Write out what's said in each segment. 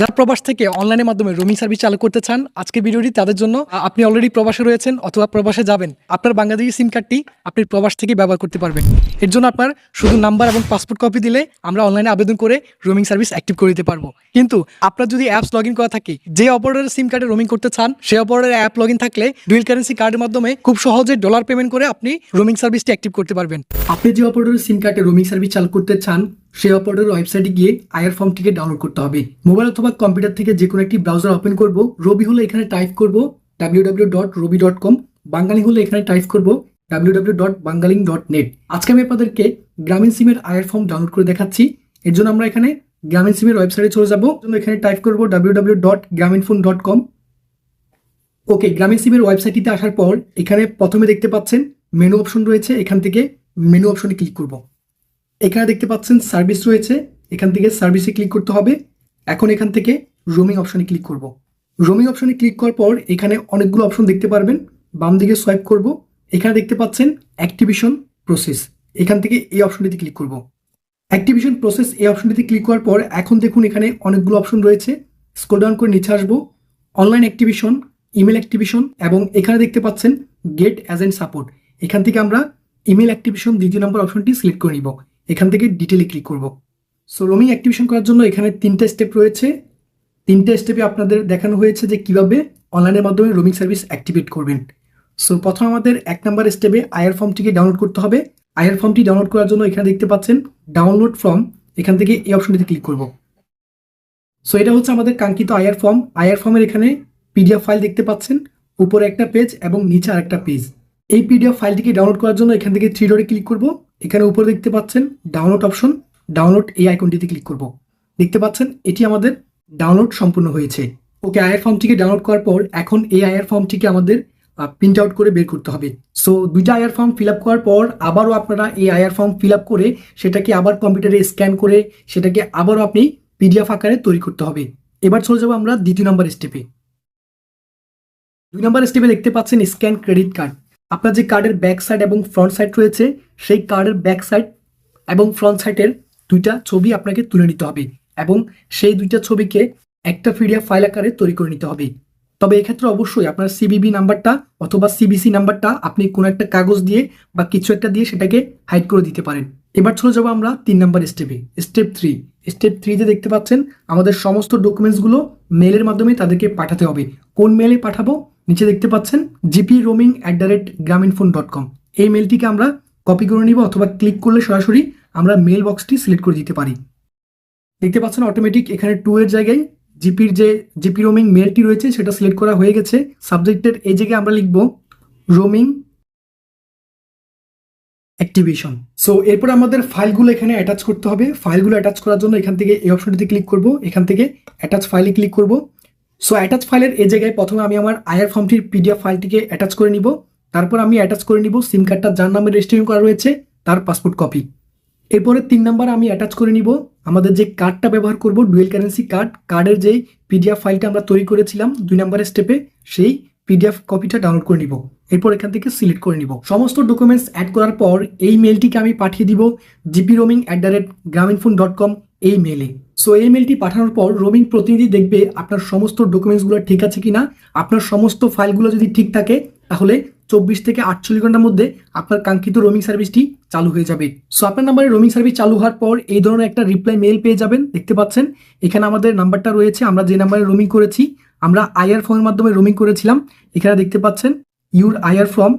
যারা প্রবাস থেকে অনলাইনের মাধ্যমে রোমিং সার্ভিস চালু করতে চান আজকে ভিডিওটি তাদের জন্য আপনি অলরেডি প্রবাসে রয়েছেন অথবা প্রবাসে যাবেন। আপনার বাংলাদেশি সিম কার্ডটি আপনি প্রবাস থেকে ব্যবহার করতে পারবেন। এর জন্য আপনার শুধু নাম্বার এবং পাসপোর্ট কপি দিলে আমরা অনলাইনে আবেদন করে রোমিং সার্ভিস অ্যাক্টিভ করে দিতে পারব। কিন্তু আপনার যদি অ্যাপস লগ ইন করা থাকে, যে অপারেটরের সিম কার্ডে রোমিং করতে চান সেই অপারেটরের অ্যাপ লগ ইন থাকলে ডুয়েল কারেন্সি কার্ডের মাধ্যমে খুব সহজে ডলার পেমেন্ট করে আপনি রোমিং সার্ভিসটি অ্যাক্টিভ করতে পারবেন। আপনি যে অপারেটরের সিম কার্ডে রোমিং সার্ভিস চালু করতে চান সেই অপারেটরের ওয়েবসাইটে গিয়ে আয়ার ফর্মটিকে ডাউনলোড করতে হবে। মোবাইল অথবা কম্পিউটার থেকে যে কোনো একটি ব্রাউজার ওপেন করব। রবি হলে এখানে টাইপ করব W W dot Robi dot com বাঙালি হলে এখানে টাইপ করব W W dot Banglalink dot net আজকে আমি আপনাদেরকে গ্রামীণ সিমের আয়ার ফর্ম ডাউনলোড করে দেখাচ্ছি। এর জন্য আমরা এখানে গ্রামীণ সিমের ওয়েবসাইটে চলে যাব। এখানে টাইপ করব W W dot Grameenphone dot com okay Grameen সিমের ওয়েবসাইটটিতে আসার পর এখানে প্রথমে দেখতে পাচ্ছেন মেনু অপশন রয়েছে। এখান থেকে মেনু অপশনে ক্লিক করব। এখানে দেখতে পাচ্ছেন সার্ভিস রয়েছে। এখান থেকে সার্ভিসে ক্লিক করতে হবে। এখন এখান থেকে রোমিং অপশনে ক্লিক করব। রোমিং অপশনে ক্লিক করার পর এখানে অনেকগুলো অপশন দেখতে পারবেন। বাম দিকে সোয়াইপ করব। এখানে দেখতে পাচ্ছেন অ্যাক্টিভিশন প্রসেস এখান থেকে এই অপশনটিতে ক্লিক করব। অ্যাক্টিভিশন প্রসেস এই অপশনটিতে ক্লিক করার পর এখন দেখুন এখানে অনেকগুলো অপশন রয়েছে। স্ক্রল ডাউন করে নিচে আসব। অনলাইন অ্যাক্টিভিশন ইমেল অ্যাক্টিভিশন এবং এখানে দেখতে পাচ্ছেন গেট এজেন্ট সাপোর্ট এখান থেকে আমরা ইমেল অ্যাক্টিভিশন দ্বিতীয় নম্বর অপশনটি সিলেক্ট করে নিব। এখান থেকে ডিটেলে ক্লিক করব। সো রোমিং অ্যাক্টিভেশন করার জন্য এখানে তিনটে স্টেপ রয়েছে। তিনটে স্টেপে আপনাদের দেখানো হয়েছে যে কীভাবে অনলাইনের মাধ্যমে রোমিং সার্ভিস অ্যাক্টিভেট করবেন। সো প্রথম আমাদের এক নাম্বার স্টেপে আয়ার ফর্মটিকে ডাউনলোড করতে হবে। আয়ার ফর্মটি ডাউনলোড করার জন্য এখানে দেখতে পাচ্ছেন ডাউনলোড ফর্ম এখান থেকে এই অপশনটিতে ক্লিক করব। সো এটা হচ্ছে আমাদের কাঙ্ক্ষিত আয়ার ফর্ম আয়ার ফর্মের এখানে পিডিএফ ফাইল দেখতে পাচ্ছেন। উপরে একটা পেজ এবং নিচে আরেকটা পেজ এই পিডিএফ ফাইলটিকে ডাউনলোড করার জন্য এখান থেকে থ্রি ডটে ক্লিক করব। এখানে উপরে দেখতে পাচ্ছেন ডাউনলোড অপশন ডাউনলোড এই আইকনটিতে ক্লিক করব। দেখতে পাচ্ছেন এটি আমাদের ডাউনলোড সম্পূর্ণ হয়েছে। ওকে আয়ার ফর্মটিকে ডাউনলোড করার পর এখন এই আয়ার ফর্মটিকে আমাদের প্রিন্ট আউট করে বের করতে হবে। সো দুইটা আয়ার ফর্ম ফিল আপ করার পর আবারও আপনারা এই আয়ার ফর্ম ফিল আপ করে সেটাকে আবার কম্পিউটারে স্ক্যান করে সেটাকে আবারও আপনি পিডিএফ আকারে তৈরি করতে হবে। এবার চলে যাব আমরা দ্বিতীয় নম্বর স্টেপে দুই নম্বর স্টেপে দেখতে পাচ্ছেন স্ক্যান ক্রেডিট কার্ড আপনার যে কার্ডের ব্যাক সাইড এবং ফ্রন্ট সাইড রয়েছে সেই কার্ডের ব্যাক সাইড এবং ফ্রন্ট সাইডের দুইটা ছবি আপনাকে তুলে নিতে হবে এবং সেই দুইটা ছবিকে একটা পিডিএফ ফাইল আকারে তৈরি করে নিতে হবে। তবে এক্ষেত্রে অবশ্যই আপনার সিবিবি নাম্বারটা অথবা সিবিসি নাম্বারটা আপনি কোনো একটা কাগজ দিয়ে বা কিছু একটা দিয়ে সেটাকে হাইড করে দিতে পারেন। এবার চলে যাব আমরা তিন নম্বর স্টেপে স্টেপ থ্রি স্টেপ থ্রিতে দেখতে পাচ্ছেন আমাদের সমস্ত ডকুমেন্টসগুলো মেলের মাধ্যমে তাদেরকে পাঠাতে হবে। কোন মেলে পাঠাবো? নিচে দেখতে পাচ্ছেন GP roaming at the rate Grameenphone dot com এই মেলটিকে আমরা কপি করে নিব অথবা ক্লিক করলে সরাসরি আমরা মেল বক্সটি সিলেক্ট করে দিতে পারি। দেখতে পাচ্ছেন অটোমেটিক এখানে টু এর জায়গায় জিপির যে জিপি রোমিং মেলটি রয়েছে সেটা সিলেক্ট করা হয়ে গেছে। সাবজেক্টের এই জায়গায় আমরা লিখব রোমিং অ্যাক্টিভেশন সো এরপর আমাদের ফাইলগুলো এখানে অ্যাটাচ করতে হবে। ফাইলগুলো অ্যাটাচ করার জন্য এখান থেকে এই অপশনটিতে ক্লিক করব। এখান থেকে অ্যাটাচ ফাইলে ক্লিক করব। সো অ্যাটাচ ফাইলের এই জায়গায় প্রথমে আমি আমার আয়ার ফর্মটির পিডিএফ ফাইলটিকে অ্যাটাচ করে নিব। তারপর আমি অ্যাটাচ করে নিব সিম কার্ডটা যার নামে রেজিস্ট্রেশন করা রয়েছে, তার পাসপোর্ট কপি এরপরে তিন নাম্বার আমি অ্যাটাচ করে নিব, আমাদের যে কার্ডটা ব্যবহার করব ডুয়েল কারেন্সি কার্ড কার্ডের যেই পিডিএফ ফাইলটা আমরা তৈরি করেছিলাম দুই নাম্বারের স্টেপে সেই পিডিএফ কপিটা ডাউনলোড করে নিব। এরপর এখান থেকে সিলেক্ট করে নিব। সমস্ত ডকুমেন্টস অ্যাড করার পর এই মেলটিকে আমি পাঠিয়ে দিব GP roaming at the rate Grameenphone dot com এই মেলে সো এই মেলটি পাঠানোর পর রোমিং প্রতিনিধি দেখবে আপনার সমস্ত ডকুমেন্টসগুলো ঠিক আছে কিনা, আপনার সমস্ত ফাইলগুলো যদি ঠিক থাকে, তাহলে চব্বিশ থেকে আটচল্লিশ ঘণ্টার মধ্যে আপনার কাঙ্ক্ষিত রোমিং সার্ভিসটি চালু হয়ে যাবে। সো আপনার নাম্বারে রোমিং সার্ভিস চালু হওয়ার পর এই ধরনের একটা রিপ্লাই মেল পেয়ে যাবেন, দেখতে পাচ্ছেন। এখানে আমাদের নাম্বারটা রয়েছে, আমরা যে নাম্বারে রোমিং করেছি, আমরা আইআর ফর্মের মাধ্যমে রোমিং করেছিলাম। এখানে দেখতে পাচ্ছেন ইউর আইআর ফর্ম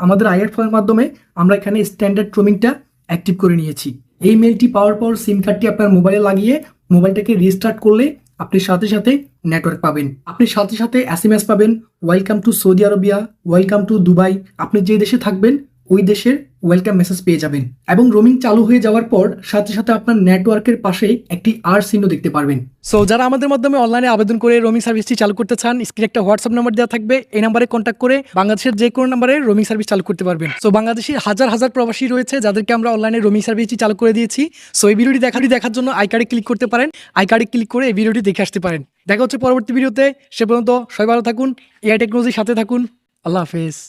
আমাদের আইআর ফর্মের মাধ্যমে আমরা এখানে স্ট্যান্ডার্ড রোমিংটা অ্যাক্টিভ করে নিয়েছি। এই মেলটি পাওয়ার পর সিম কার্ডটি আপনার মোবাইলে লাগিয়ে মোবাইলটাকে রিস্টার্ট করলে আপনি সাথে সাথে নেটওয়ার্ক পাবেন। আপনি সাথে সাথে এস পাবেন। Welcome to Saudi Arabia welcome to Dubai আপনি যে দেশে থাকবেন ওই দেশের ওয়েলকাম মেসেজ পেয়ে যাবেন এবং রোমিং চালু হয়ে যাওয়ার পর সাথে সাথে আপনার নেটওয়ার্কের পাশে একটি আর চিহ্ন দেখতে পারবেন। সো যারা আমাদের মাধ্যমে অনলাইনে আবেদন করে রোমিং সার্ভিসটি চালু করতে চান স্ক্রিনে একটা হোয়াটসঅ্যাপ নাম্বার দেওয়া থাকবে। এই নাম্বারে কন্ট্যাক্ট করে বাংলাদেশের যে কোনো নাম্বারে রোমিং সার্ভিস চালু করতে পারবেন। সো বাংলাদেশি হাজার হাজার প্রবাসী রয়েছে যাদেরকে আমরা অনলাইনে রোমিং সার্ভিসটি চালু করে দিয়েছি। সো এই ভিডিওটি দেখাটি দেখার জন্য আই কার্ডে ক্লিক করতে পারেন। আই কার্ডে ক্লিক করে এই ভিডিওটি দেখে আসতে পারেন। দেখা হচ্ছে পরবর্তী ভিডিওতে সে পর্যন্ত সবাই ভালো থাকুন। এআই টেকনোলজির সাথে থাকুন। আল্লাহ হাফেজ।